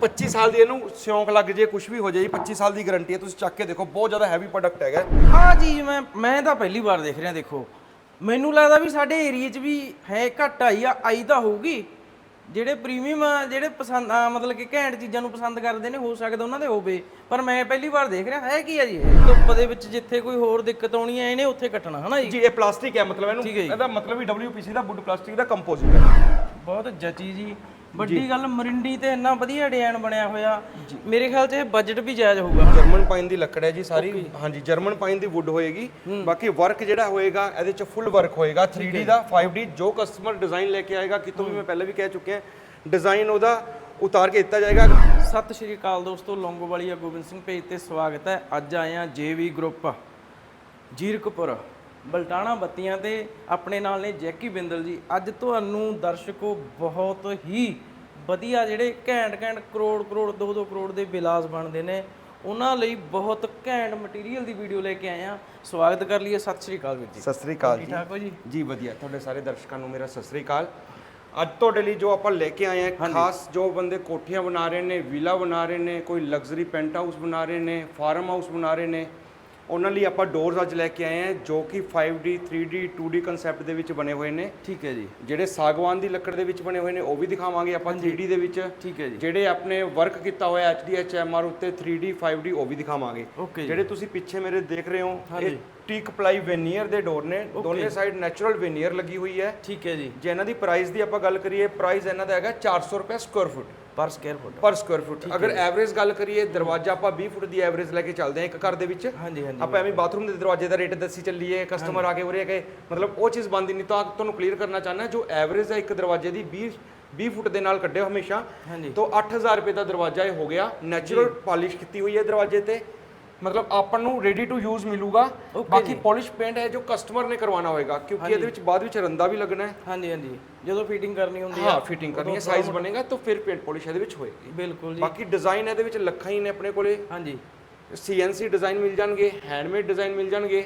25 ਸਾਲ ਦੀ ਇਹਨੂੰ ਸਿਉਂਕ ਲੱਗ ਜੇ ਕੁਝ ਵੀ ਹੋ ਜਾਏ 25 ਸਾਲ ਦੀ ਗਾਰੰਟੀ ਹੈ ਤੁਸੀਂ ਚੱਕ ਕੇ ਦੇਖੋ ਬਹੁਤ ਜ਼ਿਆਦਾ ਹੈਵੀ ਪ੍ਰੋਡਕਟ ਹੈਗਾ। ਆਹ ਚੀਜ਼ ਮੈਂ ਮੈਂ ਤਾਂ ਪਹਿਲੀ ਵਾਰ ਦੇਖ ਰਿਹਾ ਦੇਖੋ। ਮੈਨੂੰ ਲੱਗਦਾ ਵੀ ਸਾਡੇ ਏਰੀਆ 'ਚ ਵੀ ਹੈ ਘੱਟ ਆਈ ਆ ਆਈ ਤਾਂ ਹੋਊਗੀ। ਜਿਹੜੇ ਪ੍ਰੀਮੀਅਮ ਜਿਹੜੇ ਪਸੰਦ ਆ ਮਤਲਬ ਕਿ ਘੈਂਟ ਚੀਜ਼ਾਂ ਨੂੰ ਪਸੰਦ ਕਰਦੇ ਨੇ ਹੋ ਸਕਦਾ ਉਹਨਾਂ ਦੇ ਹੋਵੇ। ਪਰ ਮੈਂ ਪਹਿਲੀ ਵਾਰ ਦੇਖ ਰਿਹਾ ਹੈ ਕੀ ਆ ਜੀ ਇਹ? ਧੁੱਪ ਦੇ ਵਿੱਚ ਜਿੱਥੇ ਕੋਈ ਹੋਰ ਦਿੱਕਤ ਆਉਣੀ ਹੈ ਇਹਨੇ ਉੱਥੇ ਕੱਟਣਾ ਹਨਾ ਜੀ? ਜੀ ਇਹ ਪਲਾਸਟਿਕ ਹੈ ਮਤਲਬ ਇਹਨੂੰ ਠੀਕ ਹੈ ਜੀ। ਇਹਦਾ ਮਤਲਬ ਵੀ WPC ਦਾ ਵੁੱਡ ਪਲਾਸਟਿਕ ਦਾ ਕੰਪੋਜ਼ਿਟ ਹੈ। ਬਹੁਤ ਜਚੀ ਜੀ। ਵੱਡੀ ਗੱਲ ਮਰਿੰਡੀ ਤੇ ਇੰਨਾ ਵਧੀਆ ਡਿਜ਼ਾਈਨ ਬਣਿਆ ਹੋਇਆ। ਮੇਰੇ ਖਿਆਲ 'ਚ ਇਹ ਬਜਟ ਵੀ ਜਾਇਜ਼ ਹੋਊਗਾ। ਜਰਮਨ ਪਾਈਨ ਦੀ ਲੱਕੜ ਹੈ ਜੀ ਸਾਰੀ। ਹਾਂਜੀ ਜਰਮਨ ਪਾਈਨ ਦੀ ਵੁੱਡ ਹੋਏਗੀ। ਬਾਕੀ ਵਰਕ ਜਿਹੜਾ ਹੋਏਗਾ ਇਹਦੇ ਚ ਫੁੱਲ ਵਰਕ ਹੋਏਗਾ। 3D ਦਾ 5D ਜੋ ਕਸਟਮਰ ਡਿਜ਼ਾਈਨ ਲੈ ਕੇ ਆਏਗਾ ਕਿਤੋਂ ਵੀ ਮੈਂ ਪਹਿਲਾਂ ਵੀ ਕਹਿ ਚੁੱਕਿਆ ਡਿਜ਼ਾਈਨ ਉਹਦਾ ਉਤਾਰ ਕੇ ਦਿੱਤਾ ਜਾਏਗਾ। ਸਤਿ ਸ਼੍ਰੀ ਅਕਾਲ ਦੋਸਤੋ ਲੌਂਗੋਵਾਲੀਆ ਗੋਬਿੰਦ ਸਿੰਘ ਪੇਜ ਤੇ ਸਵਾਗਤ ਹੈ। ਅੱਜ ਆਏ ਆ ਜੇਵੀ ਗਰੁੱਪ ਜੀਰਕਪੁਰ। ਬਲਟਾਣਾ ਬੱਤੀਆਂ ਤੇ ਆਪਣੇ ਨਾਲ ਨੇ ਜੈਕੀ ਬਿੰਦਲ ਜੀ। ਅੱਜ ਤੁਹਾਨੂੰ ਦਰਸ਼ਕੋ ਬਹੁਤ ਹੀ ਵਧੀਆ ਜਿਹੜੇ ਘੈਂਟ ਘੈਂਟ ਕਰੋੜ ਕਰੋੜ 2-2 ਕਰੋੜ ਦੇ ਬਿਲਾਸ ਬਣਦੇ ਨੇ। ਉਹਨਾਂ ਲਈ ਬਹੁਤ ਘੈਂਟ ਮਟੀਰੀਅਲ ਦੀ ਵੀਡੀਓ ਲੈ ਕੇ ਆਏ ਆ ਸਵਾਗਤ ਕਰ ਲਈਏ। ਸਤਿ ਸ਼੍ਰੀ ਅਕਾਲ ਵੀਰ ਜੀ। ਸਤਿ ਸ੍ਰੀ ਅਕਾਲ ਜੀ। ਠਾਕ ਹੋ ਜੀ? ਜੀ ਵਧੀਆ। ਤੁਹਾਡੇ ਸਾਰੇ ਦਰਸ਼ਕਾਂ ਨੂੰ ਮੇਰਾ ਸਤਿ ਸ੍ਰੀ ਅਕਾਲ। ਅੱਜ ਤੁਹਾਡੇ ਲਈ ਜੋ ਆਪਾਂ ਲੈ ਕੇ ਆਏ ਹਾਂ ਖਾਸ ਜੋ ਬੰਦੇ ਕੋਠੀਆਂ ਬਣਾ ਰਹੇ ਨੇ ਵਿਲਾ ਬਣਾ ਰਹੇ ਨੇ ਕੋਈ ਲਗਜ਼ਰੀ ਪੈਂਟ ਹਾਊਸ ਬਣਾ ਰਹੇ ਨੇ ਫਾਰਮ ਹਾਊਸ ਬਣਾ ਰਹੇ ਨੇ ਉਹਨਾਂ ਲਈ ਆਪਾਂ ਡੋਰਸ ਅੱਜ ਲੈ ਕੇ ਆਏ ਹਾਂ ਜੋ ਕਿ 5D 3D 2D ਕਨਸੈਪਟ ਦੇ ਵਿੱਚ ਬਣੇ ਹੋਏ ਨੇ। ਠੀਕ ਹੈ ਜੀ। ਜਿਹੜੇ ਸਾਗਵਾਨ ਦੀ ਲੱਕੜ ਦੇ ਵਿੱਚ ਬਣੇ ਹੋਏ ਨੇ ਉਹ ਵੀ ਦਿਖਾਵਾਂਗੇ ਆਪਾਂ 3D ਦੇ ਵਿੱਚ। ਠੀਕ ਹੈ ਜੀ। ਜਿਹੜੇ ਆਪਣੇ ਵਰਕ ਕੀਤਾ ਹੋਇਆ HDHMR ਉੱਤੇ 3D 5D ਉਹ ਵੀ ਦਿਖਾਵਾਂਗੇ। ਜਿਹੜੇ ਤੁਸੀਂ ਪਿੱਛੇ ਮੇਰੇ ਦੇਖ ਰਹੇ ਹੋ ਇਹ ਟੀਕ ਪਲਾਈ ਵੈਨੀਅਰ ਦੇ ਡੋਰ ਨੇ। ਦੋਨੇ ਸਾਈਡ ਨੈਚੁਰਲ ਵੈਨੀਅਰ ਲੱਗੀ ਹੋਈ ਹੈ। ਠੀਕ ਹੈ ਜੀ। ਜੇ ਇਹਨਾਂ ਦੀ ਪ੍ਰਾਈਸ ਦੀ ਆਪਾਂ ਗੱਲ ਕਰੀਏ ਪ੍ਰਾਈਸ ਇਹਨਾਂ ਦਾ ਹੈਗਾ 400 ਰੁਪਏ ਸਕੁਅਰ ਫੁੱਟ ਪਰ ਸਕੁਅਰ ਫੁੱਟ ਪਰ ਸਕੁਅਰ ਫੁੱਟ ਅਗਰ ਐਵਰੇਜ ਗੱਲ ਕਰੀਏ ਦਰਵਾਜ਼ਾ ਆਪਾਂ 20 ਫੁੱਟ ਦੀ ਐਵਰੇਜ ਲੈ ਕੇ ਚੱਲਦੇ ਹਾਂ ਇੱਕ ਘਰ ਦੇ ਵਿੱਚ। ਹਾਂਜੀ ਹਾਂਜੀ ਆਪਾਂ ਐਵੇਂ ਬਾਥਰੂਮ ਦੇ ਦਰਵਾਜ਼ੇ ਦਾ ਰੇਟ ਦੱਸੀ ਚੱਲੀਏ ਕਸਟਮਰ ਆ ਕੇ ਉਰੇ ਕਿ ਮਤਲਬ ਉਹ ਚੀਜ਼ ਬੰਦੀ ਨਹੀਂ ਤਾਂ ਤੁਹਾਨੂੰ ਕਲੀਅਰ ਕਰਨਾ ਚਾਹੁੰਦਾ ਜੋ ਐਵਰੇਜ ਹੈ ਇੱਕ ਦਰਵਾਜ਼ੇ ਦੀ 20 20 ਫੁੱਟ ਦੇ ਨਾਲ ਕੱਢਿਓ ਹਮੇਸ਼ਾ। ਹਾਂਜੀ। ਤੋਂ 8000 ਰੁਪਏ ਦਾ ਦਰਵਾਜ਼ਾ ਇਹ ਹੋ ਗਿਆ। ਨੈਚੁਰਲ ਪਾਲਿਸ਼ ਕੀਤੀ ਹੋਈ ਹੈ ਦਰਵਾਜ਼ੇ ਤੇ। ਮਤਲਬ ਆਪਾਂ ਨੂੰ ਰੈਡੀ ਟੂ ਯੂਜ਼ ਮਿਲੂਗਾ। ਬਾਕੀ ਪਾਲਿਸ਼ ਪੇਂਟ ਹੈ ਜੋ ਕਸਟਮਰ ਨੇ ਕਰਵਾਉਣਾ ਹੋਏਗਾ ਕਿਉਂਕਿ ਇਹਦੇ ਵਿੱਚ ਬਾਅਦ ਵਿੱਚ ਰੰਦਾ ਵੀ ਲੱਗਣਾ ਹੈ। ਹਾਂਜੀ ਹਾਂਜੀ। ਜਦੋਂ ਫੀਟਿੰਗ ਕਰਨੀ ਹੁੰਦੀ ਹਾਂ ਫਿਟਿੰਗ ਕਰਨੀ ਹੈ ਸਾਈਜ਼ ਬਣੇਗਾ ਤਾਂ ਫਿਰ ਪੇਂਟ ਪਾਲਿਸ਼ ਇਹਦੇ ਵਿੱਚ ਹੋਏਗੀ। ਬਿਲਕੁਲ ਜੀ। ਬਾਕੀ ਡਿਜ਼ਾਈਨ ਇਹਦੇ ਵਿੱਚ ਲੱਖਾਂ ਹੀ ਨੇ ਆਪਣੇ ਕੋਲੇ। ਹਾਂਜੀ। ਸੀਐਨਸੀ ਡਿਜ਼ਾਈਨ ਮਿਲ ਜਾਣਗੇ ਹੈਂਡਮੇਡ ਡਿਜ਼ਾਈਨ ਮਿਲ ਜਾਣਗੇ।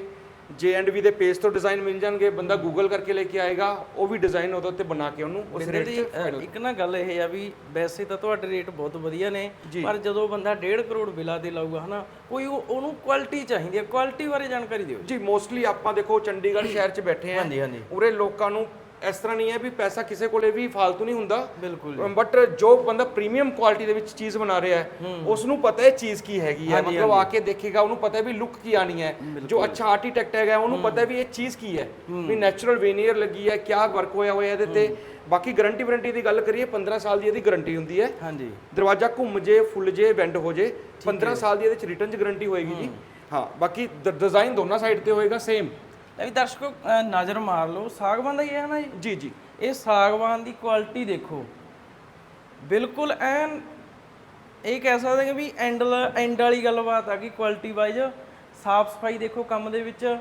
ਵੀ ਦੇ ਪੇਜ ਤੋਂ ਡਿਜ਼ਾਈਨ ਮਿਲ ਜਾਣਗੇ ਬੰਦਾ ਗੂਗਲ ਕਰਕੇ ਲੈ ਕੇ ਆਏਗਾ ਉਹ ਵੀ ਡਿਜ਼ਾਈਨ ਉਹਦੇ ਉੱਤੇ ਬਣਾ ਕੇ ਉਹਨੂੰ ਉਸ ਬਿੰਦਰ ਰੇਟ ਜੀ 'ਚ ਇੱਕ ਨਾ ਗੱਲ ਇਹ ਆ ਵੀ ਵੈਸੇ ਤਾਂ ਤੁਹਾਡੇ ਰੇਟ ਬਹੁਤ ਵਧੀਆ ਨੇ ਪਰ ਜਦੋਂ ਬੰਦਾ 1.5 ਕਰੋੜ ਬਿਲਾ ਦੇ ਲਾਊਗਾ ਹਨਾ ਕੋਈ ਉਹ- ਉਹਨੂੰ ਕੁਆਲਿਟੀ ਚਾਹੀਦੀ ਹੈ ਕੁਆਲਿਟੀ ਬਾਰੇ ਜਾਣਕਾਰੀ ਦਿਓ ਜੀ। ਮੋਸਟਲੀ ਆਪਾਂ ਦੇਖੋ ਚੰਡੀਗੜ੍ਹ ਸ਼ਹਿਰ 'ਚ ਬੈਠੇ ਆਂ। ਹਾਂਜੀ ਹਾਂਜੀ। ਉਰੇ ਲੋਕਾਂ ਨੂੰ ਇਸ ਤਰ੍ਹਾਂ ਨਹੀਂ ਹੈ ਵੀ ਪੈਸਾ ਕਿਸੇ ਕੋਲੇ ਵੀ ਫालतू ਨਹੀਂ ਹੁੰਦਾ। ਬਿਲਕੁਲ ਬਟ ਜੋ ਬੰਦਾ ਪ੍ਰੀਮੀਅਮ ਕੁਆਲਿਟੀ ਦੇ ਵਿੱਚ ਚੀਜ਼ ਬਣਾ ਰਿਹਾ ਹੈ ਉਸ ਨੂੰ ਪਤਾ ਹੈ ਚੀਜ਼ ਕੀ ਹੈਗੀ ਹੈ। ਮਤਲਬ ਆ ਕੇ ਦੇਖੇਗਾ ਉਹਨੂੰ ਪਤਾ ਹੈ ਵੀ ਲੁੱਕ ਕੀ ਆਣੀ ਹੈ। ਜੋ ਅੱਛਾ ਆਰਕੀਟੈਕਟ ਹੈਗਾ ਉਹਨੂੰ ਪਤਾ ਹੈ ਵੀ ਇਹ ਚੀਜ਼ ਕੀ ਹੈ। ਵੀ ਨੈਚੁਰਲ ਵੇਨੀਅਰ ਲੱਗੀ ਹੈ ਕਿਆ ਵਰਕ ਹੋਇਆ ਹੋਇਆ ਇਹਦੇ ਤੇ। ਬਾਕੀ ਗਾਰੰਟੀ ਵਾਰੰਟੀ ਦੀ ਗੱਲ ਕਰੀਏ 15 ਸਾਲ ਦੀ ਇਹਦੀ ਗਾਰੰਟੀ ਹੁੰਦੀ ਹੈ। ਹਾਂਜੀ। ਦਰਵਾਜ਼ਾ ਘੁੰਮ ਜੇ ਫੁੱਲ ਜੇ ਬੈਂਡ ਹੋ ਜੇ 15 ਸਾਲ ਦੀ ਇਹਦੇ ਚ ਰਿਟਰਨ ਚ ਗਾਰੰਟੀ ਹੋਏਗੀ ਜੀ। ਹਾਂ। ਬਾਕੀ ਡਿਜ਼ਾਈਨ ਦੋਨਾਂ ਸਾਈਡ ਤੇ ਹੋਏਗਾ ਸੇਮ ਲੈ ਵੀ ਦਰਸ਼ਕੋ ਅ, ਨਜ਼ਰ ਮਾਰ ਲਓ ਸਾਗਵਾਨ ਦਾ ਹੀ ਹੈ ਨਾ ਜੀ? ਜੀ ਜੀ। ਇਹ ਸਾਗਵਾਨ ਦੀ ਕੁਆਲਿਟੀ ਦੇਖੋ। ਬਿਲਕੁਲ ਐਨ ਇਹ ਕਹਿ ਸਕਦੇ ਹਾਂ ਕਿ ਵੀ ਐਂਡ ਐਂਡ ਵਾਲੀ ਗੱਲਬਾਤ ਆ ਕਿ ਕੁਆਲਿਟੀ ਵਾਈਜ਼ ਸਾਫ਼ ਸਫ਼ਾਈ ਦੇਖੋ ਕੰਮ ਦੇ ਵਿੱਚ।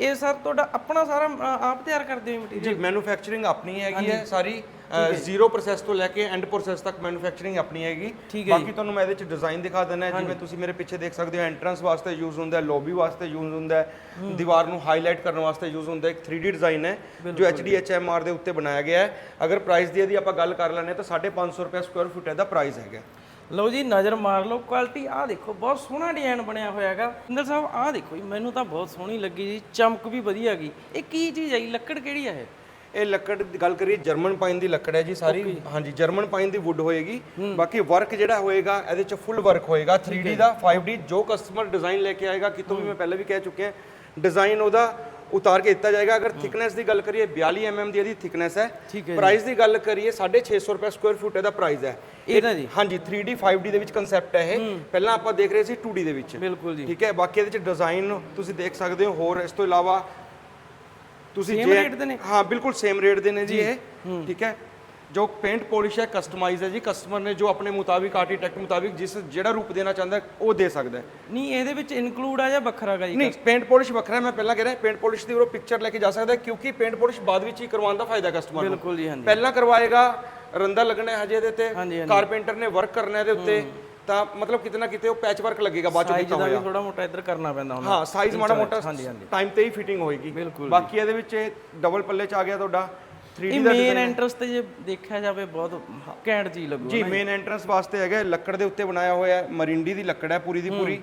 ਇਹ ਸਰ ਤੁਹਾਡਾ ਆਪਣਾ ਸਾਰਾ ਅ, ਆਪ ਤਿਆਰ ਕਰਦੇ ਹੋ ਮਟੀਰੀਅਲ ਜੀ ਮੈਨੂਫੈਕਚਰਿੰਗ ਆਪਣੀ ਹੈਗੀ ਹੈ ਸਾਰੀ। ਜ਼ੀਰੋ ਪ੍ਰੋਸੈਸ ਤੋਂ ਲੈ ਕੇ ਐਂਡ ਪ੍ਰੋਸੈਸ ਤੱਕ ਮੈਨੂਫੈਕਚਰਿੰਗ ਆਪਣੀ ਹੈਗੀ। ਠੀਕ ਹੈ ਬਾਕੀ ਤੁਹਾਨੂੰ ਮੈਂ ਇਹਦੇ ਚ ਡਿਜ਼ਾਈਨ ਦਿਖਾ ਦਿੰਦਾ ਜਿਵੇਂ ਤੁਸੀਂ ਮੇਰੇ ਪਿੱਛੇ ਦੇਖ ਸਕਦੇ ਹੋ ਐਂਟਰੈਂਸ ਵਾਸਤੇ ਯੂਜ਼ ਹੁੰਦਾ ਹੈ ਲੌਬੀ ਵਾਸਤੇ ਯੂਜ਼ ਹੁੰਦਾ ਹੈ ਦੀਵਾਰ ਨੂੰ ਹਾਈਲਾਈਟ ਕਰਨ ਵਾਸਤੇ ਯੂਜ਼ ਹੁੰਦਾ ਇੱਕ 3D ਡਿਜ਼ਾਈਨ ਹੈ ਜੋ HDHMR ਦੇ ਉੱਤੇ ਬਣਾਇਆ ਗਿਆ ਹੈ। ਅਗਰ ਪ੍ਰਾਈਸ ਦੀ ਇਹਦੀ ਆਪਾਂ ਗੱਲ ਕਰ ਲੈਂਦੇ ਹਾਂ ਤਾਂ 550 ਰੁਪਏ ਸਕੁਅਰ ਫੁੱਟ ਇਹਦਾ ਪ੍ਰਾਈਸ ਹੈਗਾ। ਲਓ ਜੀ ਨਜ਼ਰ ਮਾਰ ਲਓ ਕੁਆਲਿਟੀ ਆਹ ਦੇਖੋ ਬਹੁਤ ਸੋਹਣਾ ਡਿਜ਼ਾਈਨ ਬਣਿਆ ਹੋਇਆ ਹੈਗਾ। ਇੰਦਰ ਸਾਹਿਬ ਆਹ ਦੇਖੋ ਜੀ ਮੈਨੂੰ ਤਾਂ ਬਹੁਤ ਸੋਹਣੀ ਲੱਗੀ ਜੀ ਚਮਕ ਵੀ ਵਧੀਆ ਗਈ ਇਹ ਕੀ ਚੀਜ਼ ਹੈ ਜੀ ਲੱਕੜ ਕਿਹੜੀ ਹੈ ਇਹ? ਇਹ ਲੱਕੜ ਦੀ ਗੱਲ ਕਰੀਏ ਜਰਮਨ ਪਾਈਨ ਦੀ ਲੱਕੜ ਹੈ ਜੀ ਸਾਰੀ। ਹਾਂਜੀ ਜਰਮਨ ਪਾਈਨ ਦੀ ਵੁੱਡ ਹੋਏਗੀ। ਬਾਕੀ ਵਰਕ ਜਿਹੜਾ ਹੋਏਗਾ ਇਹਦੇ ਚ ਫੁੱਲ ਵਰਕ ਹੋਏਗਾ। 3D ਦਾ 5D ਜੋ ਕਸਟਮਰ ਡਿਜ਼ਾਈਨ ਲੈ ਕੇ ਆਏਗਾ ਕਿਤੋਂ ਵੀ ਮੈਂ ਪਹਿਲਾਂ ਵੀ ਕਹਿ ਚੁੱਕਿਆ ਡਿਜ਼ਾਈਨ ਉਹਦਾ ਉਤਾਰ ਕੇ ਦਿੱਤਾ ਜਾਏਗਾ। ਅਗਰ ਥਿਕਨੈਸ ਦੀ ਗੱਲ ਕਰੀਏ 42 mm ਦੀ ਇਹਦੀ ਥਿਕਨੈਸ ਹੈ। ਪ੍ਰਾਈਸ ਦੀ ਗੱਲ ਕਰੀਏ 650 ਰੁਪਏ ਸਕੁਅਰ ਫੁੱਟ ਇਹਦਾ ਪ੍ਰਾਈਸ ਹੈ। ਇਹਦਾ ਜੀ। ਹਾਂਜੀ 3D 5D ਦੇ ਵਿੱਚ ਕਨਸੈਪਟ ਹੈ ਇਹ। ਪਹਿਲਾਂ ਆਪਾਂ ਦੇਖ ਰਹੇ ਸੀ 2D ਦੇ ਵਿੱਚ। ਬਿਲਕੁਲ ਜੀ। ਠੀਕ ਹੈ ਬਾਕੀ ਇਹਦੇ ਚ ਡਿਜ਼ਾਈਨ ਤੁਸੀਂ ਦੇਖ ਸਕਦੇ ਹੋ। ਹੋਰ ਇਸ ਤੋਂ ਇਲਾਵਾ ਤੁਸੀਂ Same rate ਦੇ ਨੇ? ਹਾਂ ਬਿਲਕੁਲ ਸੇਮ ਰੇਟ ਦੇ ਨੇ ਜੀ ਇਹ ਠੀਕ ਹੈ? ਜੋ ਪੇਂਟ ਪੋਲਿਸ਼ ਹੈ ਕਸਟਮਾਈਜ਼ ਹੈ ਜੀ। ਕਸਟਮਰ ਨੇ ਜੋ ਆਪਣੇ ਮੁਤਾਬਿਕ ਆਰਕੀਟੈਕਟ ਮੁਤਾਬਿਕ ਜਿਸ ਜਿਹੜਾ ਰੂਪ ਦੇਣਾ ਚਾਹੁੰਦਾ ਉਹ ਦੇ ਸਕਦਾ ਨਹੀਂ ਇਹਦੇ ਵਿੱਚ ਇਨਕਲੂਡ ਆ ਜਾਂ ਵੱਖਰਾ ਗਾ ਜੀ? ਨਹੀਂ ਪੇਂਟ ਪੋਲਿਸ਼ ਵੱਖਰਾ ਮੈਂ ਪਹਿਲਾਂ ਕਹਿ ਰਿਹਾ ਪੇਂਟ ਪੋਲਿਸ਼ ਦੀ ਉਹ ਪਿਕਚਰ ਲੈ ਕੇ ਜਾ ਸਕਦਾ ਕਿਉਂਕਿ ਪੇਂਟ ਪੋਲਿਸ਼ ਬਾਅਦ ਵਿੱਚ ਹੀ ਕਰਵਾਉਣ ਦਾ ਫਾਇਦਾ ਕਸਟਮਰ ਨੂੰ। ਬਿਲਕੁਲ ਜੀ ਹਾਂਜੀ। ਪਹਿਲਾਂ ਕਰਵਾਏਗਾ ਰੰਦਾ ਲੱਗਣਾ ਹੈ ਹਜੇ ਇਹਦੇ ਤੇ। ਕਾਰਪੈਂਟਰ ਨੇ ਵਰਕ ਕਰਨਾ ਹੈ ਇਹਦੇ ਉੱਤੇ। ਤਾਂ ਮਤਲਬ ਕਿਤੇ ਨਾ ਕਿਤੇ ਉਹ ਪੈਚ ਵਰਕ ਲੱਗੇਗਾ ਬਾਅਦ ਚੋਂ ਸਾਈਜ਼ ਕੀਤਾ ਵੀ ਹੋਇਆ। ਥੋੜਾ ਮੋਟਾ ਇੱਧਰ ਕਰਨਾ ਪੈਂਦਾ ਹੁਣ। ਹਾਂ ਸਾਈਜ਼ ਮਾੜਾ ਮੋਟਾ ਹਾਂਜੀ ਹਾਂਜੀ। ਟਾਈਮ ਤੇ ਹੀ ਫਿਟਿੰਗ ਹੋਏਗੀ। ਬਿਲਕੁਲ ਬਾਕੀ ਇਹਦੇ ਵਿੱਚ ਡਬਲ ਪੱਲੇ ਚ ਆ ਗਿਆ ਤੁਹਾਡਾ। 3D ਇਹ ਦਾ ਮੇਨ ਐਂਟਰਸ ਤੇ ਜੇ ਦੇਖਿਆ ਜਾਵੇ ਬਹੁਤ ਘੈਂਟ ਚੀਜ਼ ਲੱਗੂ ਜੀ ਮੇਨ ਐਂਟਰੈਂਸ ਵਾਸਤੇ ਹੈਗਾ ਲੱਕੜ ਦੇ ਉੱਤੇ ਬਣਾਇਆ ਹੋਇਆ ਹੈ ਮਰਿੰਡੀ ਦੀ ਲੱਕੜ ਹੈ ਪੂਰੀ ਦੀ ਪੂਰੀ।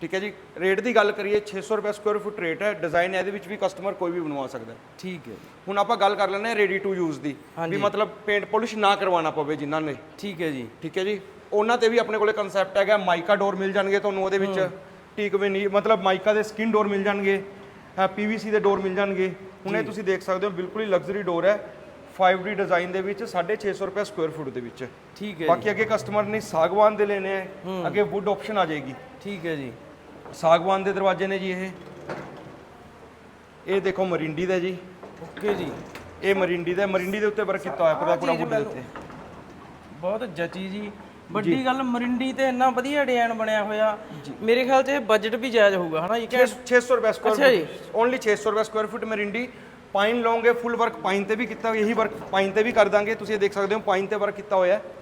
ਠੀਕ ਹੈ ਜੀ ਰੇਟ ਦੀ ਗੱਲ ਕਰੀਏ 600 ਰੁਪਏ ਸਕੁਅਰ ਫੁੱਟ ਰੇਟ ਹੈ। ਡਿਜ਼ਾਈਨ ਇਹਦੇ ਵਿੱਚ ਵੀ ਕਸਟਮਰ ਕੋਈ ਵੀ ਬਣਵਾ ਸਕਦਾ ਹੈ। ਠੀਕ ਹੈ ਹੁਣ ਆਪਾਂ ਗੱਲ ਕਰ ਲੈਂਦੇ ਹਾਂ ਰੈਡੀ ਟੂ ਯੂਜ਼ ਦੀ ਵੀ ਮਤਲਬ ਪੇਂਟ ਪੋਲਿਸ਼ ਨਾ ਕਰਵਾਉਣਾ ਪਵੇ ਜਿਨ੍ਹਾਂ ਨੇ। ਠੀਕ ਹੈ ਜੀ। ਠੀਕ ਹੈ ਜੀ। ਉਹਨਾਂ ਤੇ ਵੀ ਆਪਣੇ ਕੋਲੇ ਕਨਸੈਪਟ ਹੈਗਾ ਮਾਈਕਾ ਡੋਰ ਮਿਲ ਜਾਣਗੇ ਤੁਹਾਨੂੰ ਉਹਦੇ ਵਿੱਚ। ਟੀਕ ਵੀ ਨਹੀਂ ਮਤਲਬ ਮਾਈਕਾ ਦੇ ਸਕਿਨ ਡੋਰ ਮਿਲ ਜਾਣਗੇ ਪੀਵੀਸੀ ਦੇ ਡੋਰ ਮਿਲ ਜਾਣਗੇ। ਹੁਣ ਇਹ ਤੁਸੀਂ ਦੇਖ ਸਕਦੇ ਹੋ ਬਿਲਕੁਲ ਹੀ ਲਗਜ਼ਰੀ ਡੋਰ ਹੈ। 5D ਡਿਜ਼ਾਈਨ ਦੇ ਵਿੱਚ 650 ਰੁਪਏ ਸਕੁਅਰ ਫੁੱਟ ਦੇ ਵਿੱਚ। ਠੀਕ ਹੈ ਬਾਕੀ ਅੱਗੇ ਕਸਟਮਰ ਨੇ ਸਾਗਵਾਨ ਦੇ ਲੈਣੇ ਹੈ ਅੱਗੇ ਵੁੱਡ ਆਪਸ਼ਨ ਆ ਜਾਏਗੀ। ਠੀਕ ਹੈ ਜੀ। ਸਾਗਵਾਨ ਦੇ ਦਰਵਾਜ਼ੇ ਨੇ ਜੀ ਇਹ। ਇਹ ਦੇਖੋ ਮਰਿੰਡੀ ਦਾ ਜੀ। ਓਕੇ ਜੀ। ਇਹ ਮਰਿੰਡੀ ਦਾ। ਮਰਿੰਡੀ ਦੇ ਉੱਤੇ ਵਰਕ ਕੀਤਾ ਹੋਇਆ ਪੂਰਾ ਪੂਰਾ ਵੁੱਡ ਦੇ ਉੱਤੇ। ਬਹੁਤ ਜਚੀ ਜੀ। ਵੱਡੀ ਗੱਲ ਮਰਿੰਡੀ ਤੇ ਇੰਨਾ ਵਧੀਆ ਡਿਜ਼ਾਈਨ ਬਣਿਆ ਹੋਇਆ। ਮੇਰੇ ਖਿਆਲ 'ਚ ਇਹ ਬਜਟ ਵੀ ਜਾਇਜ਼ ਹੋਊਗਾ ਹਨਾ ਇਹ 600 ਰੁਪਏ ਜੀ। ਫੁੱਟ ਓਨਲੀ 600 ਰੁਪਏ ਸਕੁਅਰ ਫੁੱਟ ਮਰਿੰਡੀ। ਪਾਈਨ ਲਓਗੇ ਫੁੱਲ ਵਰਕ ਪਾਈਨ ਤੇ ਵੀ ਕੀਤਾ ਇਹੀ ਵਰਕ ਪਾਈਨ ਤੇ ਵੀ ਕਰ ਦਾਂਗੇ। ਤੁਸੀਂ ਇਹ ਦੇਖ ਸਕਦੇ ਹੋ ਪਾਈਨ ਤੇ ਵਰਕ ਕੀਤਾ ਹੋਇਆ ਹੈ।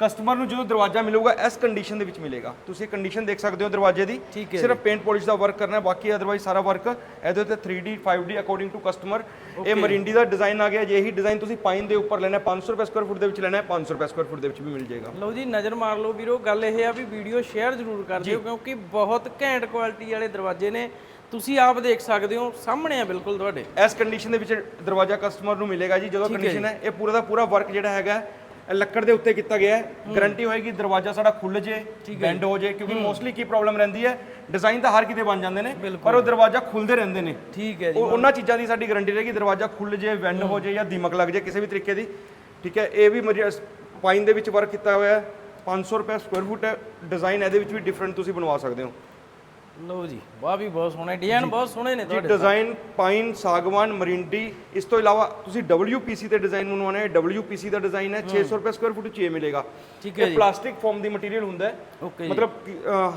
ਕਸਟਮਰ ਨੂੰ ਜਦੋਂ ਦਰਵਾਜ਼ਾ ਮਿਲੂਗਾ ਇਸ ਕੰਡੀਸ਼ਨ ਦੇ ਵਿੱਚ ਮਿਲੇਗਾ। ਤੁਸੀਂ ਕੰਡੀਸ਼ਨ ਦੇਖ ਸਕਦੇ ਹੋ ਦਰਵਾਜ਼ੇ ਦੀ। ਸਿਰਫ ਪੇਂਟ ਪਾਲਿਸ਼ ਦਾ ਵਰਕ ਕਰਨਾ ਹੈ ਬਾਕੀ ਅਦਰਵਾਈਜ਼ ਸਾਰਾ ਵਰਕ ਇਹਦੇ ਉੱਤੇ 3D 5D according to customer ਇਹ ਮਰਿੰਡੀ ਦਾ ਡਿਜ਼ਾਈਨ ਆ ਗਿਆ ਜੇ ਇਹੀ ਡਿਜ਼ਾਈਨ ਤੁਸੀਂ ਪਾਈਨ ਦੇ ਉੱਪਰ ਲੈਣਾ ਹੈ 500 ਰੁਪਏ ਸਕੁਅਰ ਫੁੱਟ ਦੇ ਵਿੱਚ ਲੈਣਾ ਹੈ 500 ਰੁਪਏ ਸਕੁਅਰ ਫੁੱਟ ਦੇ ਵਿੱਚ ਵੀ ਮਿਲ ਜਾਏਗਾ। ਲਓ ਜੀ ਨਜ਼ਰ ਮਾਰ ਲਓ ਵੀਰੋ ਗੱਲ ਇਹ ਆ ਵੀ ਵੀਡੀਓ ਸ਼ੇਅਰ ਜ਼ਰੂਰ ਕਰ ਦਿਓ ਕਿਉਂਕਿ ਬਹੁਤ ਘੈਂਟ ਕੁਆਲਿਟੀ ਵਾਲੇ ਦਰਵਾਜ਼ੇ ਨੇ। ਤੁਸੀਂ ਆਪ ਦੇਖ ਸਕਦੇ ਹੋ ਸਾਹਮਣੇ ਆ ਬਿਲਕੁਲ ਤੁਹਾਡੇ। ਇਸ ਕੰਡੀਸ਼ਨ ਦੇ ਵਿੱਚ ਦਰਵਾਜ਼ਾ ਕਸਟਮਰ ਨੂੰ ਮਿਲੇਗਾ ਜੀ ਜਦੋਂ ਕੰਡੀਸ਼ਨ ਹੈ ਇਹ ਪੂਰਾ ਦਾ ਪੂਰਾ ਵਰਕ ਜਿਹੜਾ ਹੈਗਾ ਇਹ ਲੱਕੜ ਦੇ ਉੱਤੇ ਕੀਤਾ ਗਿਆ ਹੈ। ਗਾਰੰਟੀ ਹੋਏਗੀ ਦਰਵਾਜ਼ਾ ਸਾਡਾ ਖੁੱਲ ਜੇ ਬੈਂਡ ਹੋ ਜੇ। ਕਿਉਂਕਿ ਮੋਸਟਲੀ ਕੀ ਪ੍ਰੋਬਲਮ ਰਹਿੰਦੀ ਹੈ ਡਿਜ਼ਾਈਨ ਤਾਂ ਹਰ ਕਿਤੇ ਬਣ ਜਾਂਦੇ ਨੇ ਪਰ ਉਹ ਦਰਵਾਜ਼ਾ ਖੁੱਲਦੇ ਰਹਿੰਦੇ ਨੇ। ਠੀਕ ਹੈ ਜੀ। ਉਹ ਉਹਨਾਂ ਚੀਜ਼ਾਂ ਦੀ ਸਾਡੀ ਗਾਰੰਟੀ ਰਹੇਗੀ ਦਰਵਾਜ਼ਾ ਖੁੱਲ ਜੇ ਵੈਂਡ ਹੋ ਜੇ ਜਾਂ ਦੀਮਕ ਲੱਗ ਜੇ ਕਿਸੇ ਵੀ ਤਰੀਕੇ ਦੀ ਠੀਕ ਹੈ? ਇਹ ਵੀ ਪਾਈਨ ਦੇ ਵਿੱਚ ਵਰਕ ਕੀਤਾ ਹੋਇਆ ਹੈ। 500 ਰੁਪਏ ਸਕੁਅਰ ਫੁੱਟ ਹੈ। ਡਿਜ਼ਾਈਨ ਇਹਦੇ ਵਿੱਚ ਵੀ ਡਿਫਰੈਂਟ ਤੁਸੀਂ ਬਣਵਾ ਸਕਦੇ ਹੋ। ਲਓ ਜੀ ਵਾਹ ਵੀ ਬਹੁਤ ਸੋਹਣੇ ਡਿਜ਼ਾਈਨ ਬਹੁਤ ਸੋਹਣੇ ਨੇ ਜੀ ਤੁਹਾਡੇ ਡਿਜ਼ਾਈਨ ਪਾਈਨ ਸਾਗਵਾਨ ਮਰਿੰਡੀ ਇਸ ਤੋਂ ਇਲਾਵਾ ਤੁਸੀਂ WPC ਤੇ ਡਿਜ਼ਾਈਨ ਬਣਵਾਉਣਾ ਹੈ WPC ਦਾ ਡਿਜ਼ਾਈਨ ਹੈ 600 ਰੁਪਏ ਸਕੁਅਰ ਫੁੱਟ ਚ ਇਹ ਮਿਲੇਗਾ। ਠੀਕ ਹੈ ਇਹ ਪਲਾਸਟਿਕ ਫਾਰਮ ਦੀ ਮਟੀਰੀਅਲ ਹੁੰਦਾ ਹੈ। ਜੀ। ਮਤਲਬ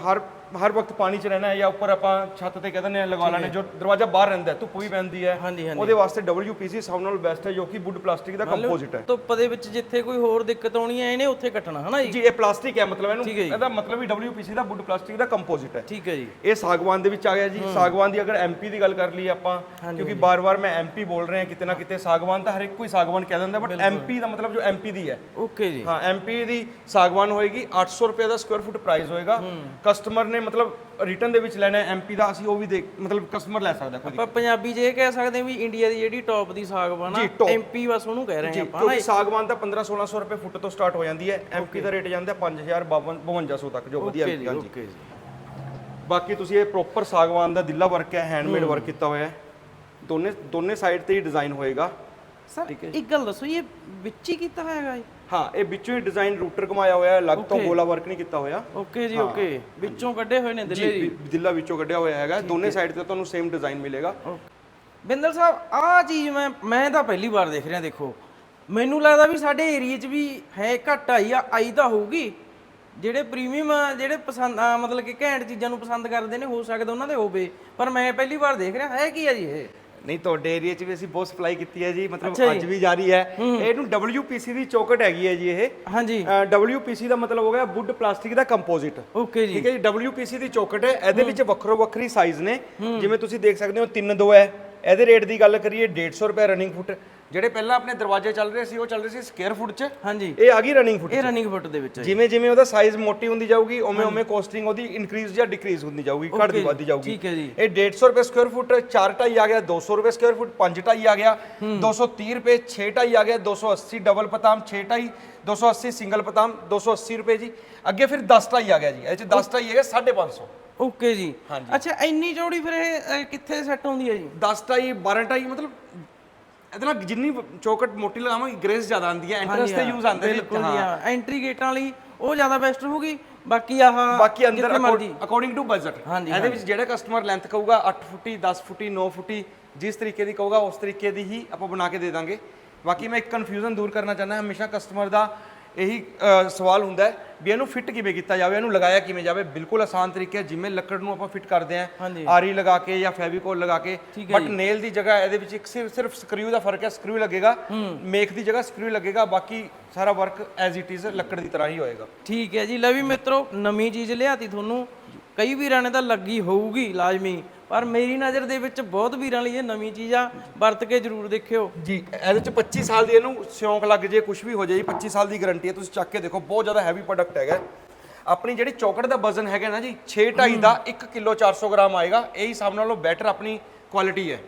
ਹਰ ਹਰ ਵਕਤ ਪਾਣੀ ਚ ਰਹਿਣਾ ਹੈ ਜਾਂ ਉੱਪਰ ਆਪਾਂ ਛੱਤ ਤੇ ਕਹਿੰਦੇ ਨੇ ਲਗਾ ਲੈਣੇ ਜੋ ਦਰਵਾਜ਼ਾ ਬਾਹਰ ਰਹਿੰਦਾ ਧੁੱਪ ਵੀ ਪੈਂਦੀ ਹੈ। ਉਹਦੇ ਵਾਸਤੇ WPC ਸਭ ਨਾਲੋਂ ਬੈਸਟ ਹੈ ਜੋ ਕਿ ਵੁੱਡ ਪਲਾਸਟਿਕ ਦਾ ਕੰਪੋਜ਼ਿਟ ਹੈ। ਧੁੱਪ ਦੇ ਵਿੱਚ ਜਿੱਥੇ ਕੋਈ ਹੋਰ ਦਿੱਕਤ ਆਉਣੀ ਹੈ ਇਹਨੇ ਉੱਥੇ ਕੱਟਣਾ ਹਨਾ ਜੀ? ਜੀ ਇਹ ਪਲਾਸਟਿਕ ਹੈ ਮਤਲਬ ਇਹਨੂੰ। ਜੀ। ਇਹਦਾ ਮਤਲਬ ਹੀ WPC ਦਾ ਵੁੱਡ ਪਲਾਸਟਿਕ ਦਾ ਕੰਪੋਜ਼ਿਟ ਹੈ। ਠੀਕ ਹੈ ਜੀ। ਇਹ ਸਾਗਵਾਨ ਦੇ ਵਿੱਚ ਆ ਗਿਆ ਜੀ। ਸਾਗਵਾਨ ਦੀ ਅਗਰ ਐਮਪੀ ਦੀ ਗੱਲ ਕਰ ਲਈ ਆਪਾਂ ਕਿਉਂਕਿ ਬਾਰ-ਬਾਰ ਮੈਂ ਐਮਪੀ ਬੋਲ ਰਹੇ ਹਾਂ ਕਿਤੇ ਨਾ ਕਿਤੇ ਸਾਗਵਾਨ ਤਾਂ ਹਰ ਇੱਕ ਕੋਈ ਸਾਗਵਾਨ ਕਹਿ ਦਿੰਦਾ ਬਟ ਐਮਪੀ ਦਾ ਮਤਲਬ ਜੋ ਐਮਪੀ ਦੀ ਹੈ। ਓਕੇ ਜੀ। ਹਾਂ ਐਮਪੀ ਦੀ ਸਾਗਵਾਨ ਹੋਏਗੀ 800 ਰੁਪਏ ਦਾ ਸਕੁਅਰ ਫੁੱਟ ਪ੍ਰਾਈਸ ਹੋਏਗਾ। ਕਸਟਮਰ ਨੇ ਮਤਲਬ ਰਿਟਰਨ ਦੇ ਵਿੱਚ ਲੈਣਾ ਹੈ ਐਮਪੀ ਦਾ ਅਸੀਂ ਉਹ ਵੀ ਦੇਖ ਮਤਲਬ ਕਸਟਮਰ ਲੈ ਸਕਦਾ ਕੋਈ ਆਪਾਂ ਪੰਜਾਬੀ ਇਹ ਕਹਿ ਸਕਦੇ ਹਾਂ ਵੀ ਇੰਡੀਆ ਦੀ ਜਿਹੜੀ ਟੌਪ ਦੀ ਸਾਗਵਾਨ ਆ ਜੀ। ਐਮਪੀ ਬਸ ਉਹਨੂੰ ਕਹਿ ਰਹੇ ਜੀ ਆਪਾਂ ਕਿਉਂਕਿ ਸਾਗਵਾਨ ਤਾਂ 15-1600 ਰੁਪਏ ਫੁੱਟ ਤੋਂ ਸਟਾਰਟ ਹੋ ਜਾਂਦੀ ਹੈ ਐਮਪੀ ਦਾ ਰੇਟ ਜਾਂਦਾ 5000 5200 ਤੱਕ ਜੋ ਵਧੀਆ ਜੀ ਹਾਂਜੀ। ਓਕੇ ਜੀ। ਬਾਕੀ ਤੁਸੀਂ ਇਹ ਪ੍ਰੋਪਰ ਸਾਗਵਾਨ ਦਾ ਦਿੱਲਾ ਵਰਕ ਹੈ ਹੈਂਡਮੇਡ ਵਰਕ ਕੀਤਾ ਹੋਇਆ ਹੈ। ਦੋਨੇ ਦੋਨੇ ਸਾਈਡ ਤੇ ਹੀ ਡਿਜ਼ਾਈਨ ਹੋਏਗਾ। ਸਰ ਇੱਕ ਗੱਲ ਦੱਸੋ ਇਹ ਵਿੱਚ ਹੀ ਕੀਤਾ ਹੋਇਆ ਹੈਗਾ ਹਾਂ ਇਹ ਵਿੱਚੋਂ ਹੀ ਡਿਜ਼ਾਈਨ ਰੂਟਰ ਘੁਮਾਇਆ ਹੋਇਆ ਹੈ ਅਲੱਗ ਤੋਂ ਗੋਲਾ ਵਰਕ ਨਹੀਂ ਕੀਤਾ ਹੋਇਆ। ਓਕੇ ਜੀ ਓਕੇ ਵਿੱਚੋਂ ਕੱਢੇ ਹੋਏ ਨੇ ਦਿੱਲੇ ਜੀ ਜੀ ਦਿੱਲਾ ਵਿੱਚੋਂ ਕੱਢਿਆ ਹੋਇਆ ਹੈਗਾ। ਦੋਨੇ ਸਾਈਡ ਤੇ ਤੁਹਾਨੂੰ ਸੇਮ ਡਿਜ਼ਾਈਨ ਮਿਲੇਗਾ। ਬਿੰਦਲ ਸਾਹਿਬ ਆਹ ਚੀਜ਼ ਮੈਂ ਮੈਂ ਤਾਂ ਪਹਿਲੀ ਵਾਰ ਦੇਖ ਰਿਹਾ ਦੇਖੋ। ਮੈਨੂੰ ਲੱਗਦਾ ਵੀ ਸਾਡੇ ਏਰੀਆ 'ਚ ਵੀ ਹੈ ਘੱਟ ਆਈ ਆ ਆਈ ਤਾਂ ਹੋਊਗੀ। ਜਿਹੜੇ ਪ੍ਰੀਮੀਅਮ ਜਿਹੜੇ ਪਸੰਦ ਆ, ਮਤਲਬ ਕਿ ਘੈਂਟ ਚੀਜ਼ਾਂ ਨੂੰ ਪਸੰਦ ਕਰਦੇ ਨੇ ਹੋ ਸਕਦਾ ਉਹਨਾਂ ਦੇ ਹੋਵੇ। ਪਰ ਮੈਂ ਪਹਿਲੀ ਵਾਰ ਦੇਖ ਰਿਹਾ ਹੈ ਕੀ ਆ ਜੀ ਇਹ? ਨਹੀਂ ਤੁਹਾਡੇ ਏਰੀਆ 'ਚ ਵੀ ਅਸੀਂ ਬਹੁਤ ਸਪਲਾਈ ਕੀਤੀ ਹੈ ਜੀ ਮਤਲਬ। ਅੱਜ ਵੀ ਜਾਰੀ ਹੈ। ਇਹਨੂੰ WPC ਦੀ ਚੌਕਟ ਹੈਗੀ ਹੈ ਜੀ ਇਹ। ਹਾਂਜੀ। WPC ਦਾ ਮਤਲਬ ਹੋ ਗਿਆ ਵੁੱਡ ਪਲਾਸਟਿਕ ਦਾ ਕੰਪੋਜ਼ਿਟ ਓਕੇ ਜੀ। ਠੀਕ ਹੈ ਜੀ WPC ਦੀ ਚੌਕਟ ਹੈ। ਇਹਦੇ ਵਿੱਚ ਵੱਖਰੋ ਵੱਖਰੀ ਸਾਈਜ਼ ਨੇ। ਜਿਵੇਂ ਤੁਸੀਂ ਦੇਖ ਸਕਦੇ ਹੋ 3 2 ਹੈ। ਇਹਦੇ ਰੇਟ ਦੀ ਗੱਲ ਕਰੀਏ 150 ਰੁਪਏ ਰਨਿੰਗ ਫੁੱਟ ਜਿਹੜੇ ਪਹਿਲਾਂ ਆਪਣੇ ਦਰਵਾਜ਼ੇ ਚੱਲ ਰਹੇ ਸੀ ਉਹ ਚੱਲ ਰਹੇ ਸੀ ਸਕੁਅਰ ਫੁੱਟ 'ਚ। ਹਾਂਜੀ। ਇਹ ਆ ਗਈ ਰਨਿੰਗ ਫੁੱਟ ਇਹ ਰਨਿੰਗ ਫੁੱਟ ਦੇ ਵਿੱਚ ਹੈ। ਜਿਵੇਂ ਜਿਵੇਂ ਉਹਦਾ ਸਾਈਜ਼ ਮੋਟੀ ਹੁੰਦੀ ਜਾਊਗੀ ਉਵੇਂ ਉਵੇਂ ਕੋਸਟਿੰਗ ਉਹਦੀ ਇਨਕਰੀਜ਼ ਜਾਂ ਡਿਕਰੀਜ਼ ਹੁੰਦੀ ਜਾਊਗੀ ਘਟਦੀ ਵੱਧਦੀ ਜਾਊਗੀ। ਠੀਕ ਹੈ ਜੀ। ਇਹ 150 ਰੁਪਏ ਸਕੁਅਰ ਫੁੱਟ 4 ਢਾਈ ਆ ਗਿਆ 200 ਰੁਪਏ ਸਕੁਅਰ ਫੁੱਟ 5 ਢਾਈ ਆ ਗਿਆ। 230 ਰੁਪਏ 6 ਢਾਈ ਆ ਗਿਆ 280 ਡਬਲ ਪਤਾਮ 6 ਢਾਈ 280 ਸਿੰਗਲ ਪਤਾਮ 280 ਰੁਪਏ ਜੀ। ਅੱਗੇ ਫਿਰ 10 ਢਾਈ ਆ ਗਿਆ ਜੀ ਇਹ ਚ 10 ਢਾਈ ਹੈਗਾ 550 ਓਕੇ ਜੀ। ਅੱਛਾ ਇੰਨੀ ਚੌੜੀ ਫਿਰ ਇਹ ਅਹ, ਕਿੱਥੇ ਸੈੱਟ ਹੁੰਦੀ ਹੈ ਜੀ? 10 ਢਾਈ 12 ਢਾਈ ਮਤਲਬ ਇਹਦੇ ਨਾਲ ਜਿੰਨੀ ਚੌਕਟ ਮੋਟੀ ਲਗਾਵਾਂਗੇ ਗ੍ਰੇਸ ਜ਼ਿਆਦਾ ਆਉਂਦੀ ਹੈ ਐਂਟਰੈਂਸ ਤੇ ਯੂਜ਼ ਆਉਂਦੇ ਬਿਲਕੁਲ ਨੇ ਜੀ ਹਾਂ। ਐਂਟਰੀ ਗੇਟਾਂ ਲਈ ਉਹ ਜ਼ਿਆਦਾ ਬੈਸਟ ਹੋਊਗੀ ਬਾਕੀ ਆਹ ਬਾਕੀ ਅੰਦਰ ਅਕੋਰਡਿੰਗ ਟੂ ਬਜਟ ਇਹਦੇ ਵਿੱਚ ਜਿਹੜਾ ਕਸਟਮਰ ਲੈਂਥ ਕਹੂਗਾ 8 ਫੁੱਟੀ 10 ਫੁੱਟੀ 9 ਫੁੱਟੀ ਜਿਸ ਤਰੀਕੇ ਦੀ ਕਹੂਗਾ ਉਸ ਤਰੀਕੇ ਦੀ ਹੀ ਆਪਾਂ ਬਣਾ ਕੇ ਦੇ ਦਾਂਗੇ। ਬਾਕੀ ਮੈਂ ਇੱਕ ਕਨਫਿਊਜ਼ਨ ਦੂਰ ਕਰਨਾ ਚਾਹੁੰਦਾ ਹਮੇਸ਼ਾ ਕਸਟਮਰ ਦਾ ਇਹੀ ਸਵਾਲ ਹੁੰਦਾ ਹੈ ਵੀ ਇਹਨੂੰ ਫਿੱਟ ਕਿਵੇਂ ਕੀਤਾ ਜਾਵੇ ਇਹਨੂੰ ਲਗਾਇਆ ਕਿਵੇਂ ਜਾਵੇ? ਬਿਲਕੁਲ ਆਸਾਨ ਤਰੀਕੇ ਹੈ ਜਿਵੇਂ ਲੱਕੜ ਨੂੰ ਆਪਾਂ ਫਿੱਟ ਕਰਦੇ ਆਂ। ਆਰੀ ਲਗਾ ਕੇ ਜਾਂ ਫੈਵੀਕੋਲ ਲਗਾ ਕੇ ਬਟ ਨੇਲ ਦੀ ਜਗ੍ਹਾ ਇਹਦੇ ਵਿੱਚ ਇੱਕ ਸਿਰਫ ਸਕਰੂ ਦਾ ਫ਼ਰਕ ਹੈ ਸਕਰੂ ਲੱਗੇਗਾ ਮੇਕ ਦੀ ਜਗ੍ਹਾ ਸਕਰੂ ਲੱਗੇਗਾ ਬਾਕੀ ਸਾਰਾ ਵਰਕ ਐਜ਼ ਇਟ ਇਜ਼ ਲੱਕੜ ਦੀ ਤਰ੍ਹਾਂ ਹੀ ਹੋਏਗਾ। ਠੀਕ ਹੈ ਜੀ। ਲੈ ਵੀ ਮਿੱਤਰੋ ਨਵੀਂ ਚੀਜ਼ ਲਿਆਤੀ ਤੁਹਾਨੂੰ। ਕਈ ਵੀਰਾਂ ਨੇ ਤਾਂ ਲੱਗੀ ਹੋਊਗੀ ਲਾਜ਼ਮੀ। ਪਰ ਮੇਰੀ ਨਜ਼ਰ ਦੇ ਵਿੱਚ ਬਹੁਤ ਵੀਰਾਂ ਲਈ ਇਹ ਨਵੀਂ ਚੀਜ਼ ਆ। ਵਰਤ ਕੇ ਜ਼ਰੂਰ ਦੇਖਿਓ। ਜੀ ਇਹਦੇ ਚ 25 ਸਾਲ ਦੀ ਇਹਨੂੰ ਸਿਉਂਕ ਲੱਗ ਜੇ ਕੁਝ ਵੀ ਹੋ ਜਾਏ ਜੀ 25 ਸਾਲ ਦੀ ਗਾਰੰਟੀ ਹੈ। ਤੁਸੀਂ ਚੱਕ ਕੇ ਦੇਖੋ ਬਹੁਤ ਜ਼ਿਆਦਾ ਹੈਵੀ ਪ੍ਰੋਡਕਟ ਹੈਗਾ। ਆਪਣੀ ਜਿਹੜੀ ਚੌਕਟ ਦਾ ਵਜ਼ਨ ਹੈਗਾ ਨਾ ਜੀ 6.5 ਦਾ 1 ਕਿਲੋ 400 ਗ੍ਰਾਮ ਆਏਗਾ। ਇਹ ਹਿਸਾਬ ਨਾਲੋਂ ਬੈਟਰ ਆਪਣੀ ਕੁਆਲਿਟੀ ਹੈ।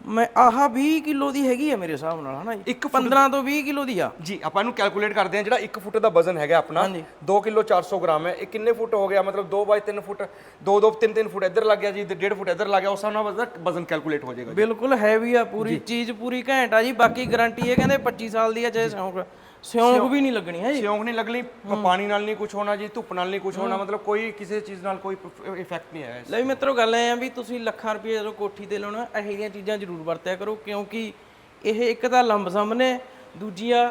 ਮੈਂ ਆਹ 20 ਕਿਲੋ ਦੀ ਹੈਗੀ ਆ ਮੇਰੇ ਹਿਸਾਬ ਨਾਲ ਹਨਾ ਜੀ? ਇੱਕ 15 ਤੋਂ 20 ਕਿਲੋ ਦੀ ਆ। ਜੀ ਆਪਾਂ ਇਹਨੂੰ ਕੈਲਕੂਲੇਟ ਕਰਦੇ ਹਾਂ ਜਿਹੜਾ 1 ਫੁੱਟ ਦਾ ਵਜ਼ਨ ਹੈਗਾ ਆਪਣਾ 2 ਕਿਲੋ 400 ਗ੍ਰਾਮ ਹੈ। ਇਹ ਕਿੰਨੇ ਫੁੱਟ ਹੋ ਗਿਆ? ਮਤਲਬ 2 ਬਾਈ 3 ਫੁੱਟ 2 2 3 3 ਫੁੱਟ ਇੱਧਰ ਲੱਗ ਗਿਆ ਜੀ 1.5 ਫੁੱਟ ਇੱਧਰ ਲੱਗ ਗਿਆ ਉਸ ਹਿਸਾਬ ਨਾਲ ਵਜ਼ਨ- ਕੈਲਕੂਲੇਟ ਹੋ ਜਾਏਗਾ ਬਿਲਕੁਲ ਹੈਵੀ ਆ ਪੂਰੀ ਚੀਜ਼ ਪੂਰੀ ਘੈਂਟ ਆ ਜੀ ਬਾਕੀ ਗਾਰੰਟੀ ਇਹ ਕਹਿੰਦੇ 25 ਸਾਲ ਦੀ ਆ ਚਾਹੇ ਸਿਉਂਕ ਸਿਉਂਕ ਵੀ ਨਹੀਂ ਲੱਗਣੀ ਹੈ ਜੀ। ਸਿਉਂਕ ਨਹੀਂ ਲੱਗਣੀ ਪਾਣੀ ਨਾਲ ਨਹੀਂ ਕੁਝ ਹੋਣਾ ਜੀ ਧੁੱਪ ਨਾਲ ਨਹੀਂ ਕੁਝ ਹੋਣਾ ਮਤਲਬ ਕੋਈ ਕਿਸੇ ਚੀਜ਼ ਨਾਲ ਕੋਈ ਇਫੈਕਟ ਨਹੀਂ ਆਇਆ ਲੈ ਮਿੱਤਰੋ ਗੱਲ ਐ ਆ ਵੀ ਤੁਸੀਂ ਲੱਖਾਂ ਰੁਪਏ ਜਦੋਂ ਕੋਠੀ ਤੇ ਲਾਉਣਾ ਇਹੋ ਜਿਹੀਆਂ ਚੀਜ਼ਾਂ ਜ਼ਰੂਰ ਵਰਤਿਆ ਕਰੋ ਕਿਉਂਕਿ ਇਹ ਇੱਕ ਤਾਂ ਲੰਬਸਮ ਨੇ ਦੂਜੀਆਂ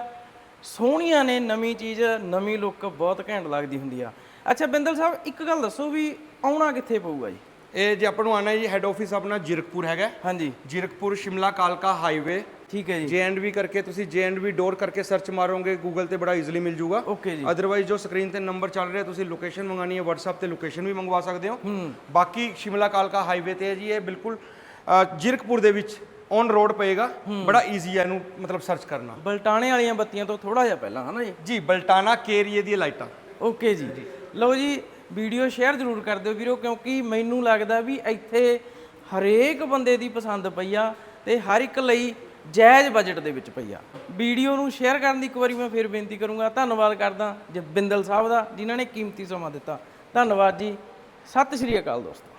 ਸੋਹਣੀਆਂ ਨੇ ਨਵੀਂ ਚੀਜ਼ ਨਵੀਂ ਲੁੱਕ ਬਹੁਤ ਘੈਂਟ ਲੱਗਦੀ ਹੁੰਦੀ ਆ। ਅੱਛਾ ਬਿੰਦਲ ਸਾਹਿਬ ਇੱਕ ਗੱਲ ਦੱਸੋ ਵੀ ਆਉਣਾ ਕਿੱਥੇ ਪਊਗਾ ਜੀ? ਇਹ ਜੇ ਆਪਾਂ ਨੂੰ ਆਣਾ ਜੀ ਹੈੱਡ ਆਫਿਸ ਆਪਣਾ ਜਿਰਕਪੁਰ ਹੈਗਾ ਹਾਂਜੀ। ਜਿਰਕਪੁਰ ਸ਼ਿਮਲਾ ਕਾਲਕਾ ਹਾਈਵੇ ਠੀਕ ਹੈ ਜੀ। ਜੇ ਕਰਕੇ ਤੁਸੀਂ ਜੇ ਡੋਰ ਕਰਕੇ ਸਰਚ ਮਾਰੋਗੇ ਗੂਗਲ ਤੇ ਬੜਾ ਈਜ਼ੀਲੀ ਮਿਲ ਜਾਊਗਾ ਓਕੇ ਜੀ। ਅਦਰਵਾਈਜ਼ ਜੋ ਸਕਰੀਨ ਤੇ ਨੰਬਰ ਚੱਲ ਰਿਹਾ ਤੁਸੀਂ ਲੋਕੇਸ਼ਨ ਮੰਗਾਣੀ ਹੈ WhatsApp ਤੇ ਲੋਕੇਸ਼ਨ ਵੀ ਮੰਗਵਾ ਸਕਦੇ ਹੋ। ਬਾਕੀ ਸ਼ਿਮਲਾ ਕਾਲਕਾ ਹਾਈਵੇ ਤੇ ਹੈ ਜੀ ਇਹ ਬਿਲਕੁਲ ਜਿਰਕਪੁਰ ਦੇ ਵਿੱਚ ਔਨ ਰੋਡ ਪਏਗਾ। ਬੜਾ ਈਜ਼ੀ ਹੈ ਇਹਨੂੰ ਮਤਲਬ ਸਰਚ ਕਰਨਾ। ਬਲਟਾਣੇ ਵਾਲੀਆਂ ਬੱਤੀਆਂ ਤੋਂ ਥੋੜਾ ਜਿਹਾ ਪਹਿਲਾਂ ਹਨਾ ਜੀ? ਜੀ ਬਲਟਾਨਾ ਕੇਰੀਏ ਦੀ ਲਾਈਟਾਂ। ਓਕੇ ਜੀ। ਲਓ ਜੀ ਵੀਡੀਓ ਸ਼ੇਅਰ ਜ਼ਰੂਰ ਕਰ ਦਿਓ ਵੀਰੋ, ਕਿਉਂਕਿ ਮੈਨੂੰ ਲੱਗਦਾ ਵੀ ਇੱਥੇ ਹਰੇਕ ਬੰਦੇ ਦੀ ਪਸੰਦ ਪਈ ਆ ਤੇ ਹਰ ਇੱਕ ਲਈ ਜਾਇਜ਼ ਬਜਟ ਦੇ ਵਿੱਚ ਪਈ ਆ। ਵੀਡੀਓ ਨੂੰ ਸ਼ੇਅਰ ਕਰਨ ਦੀ ਇੱਕ ਵਾਰੀ ਮੈਂ ਫਿਰ ਬੇਨਤੀ ਕਰੂੰਗਾ। ਧੰਨਵਾਦ ਕਰਦਾ ਜਬਿੰਦਲ ਸਾਹਿਬ ਦਾ, ਜਿਨ੍ਹਾਂ ਨੇ ਕੀਮਤੀ ਸਮਾਂ ਦਿੱਤਾ। ਧੰਨਵਾਦ ਜੀ। ਸਤਿ ਸ਼੍ਰੀ ਅਕਾਲ ਦੋਸਤੋ।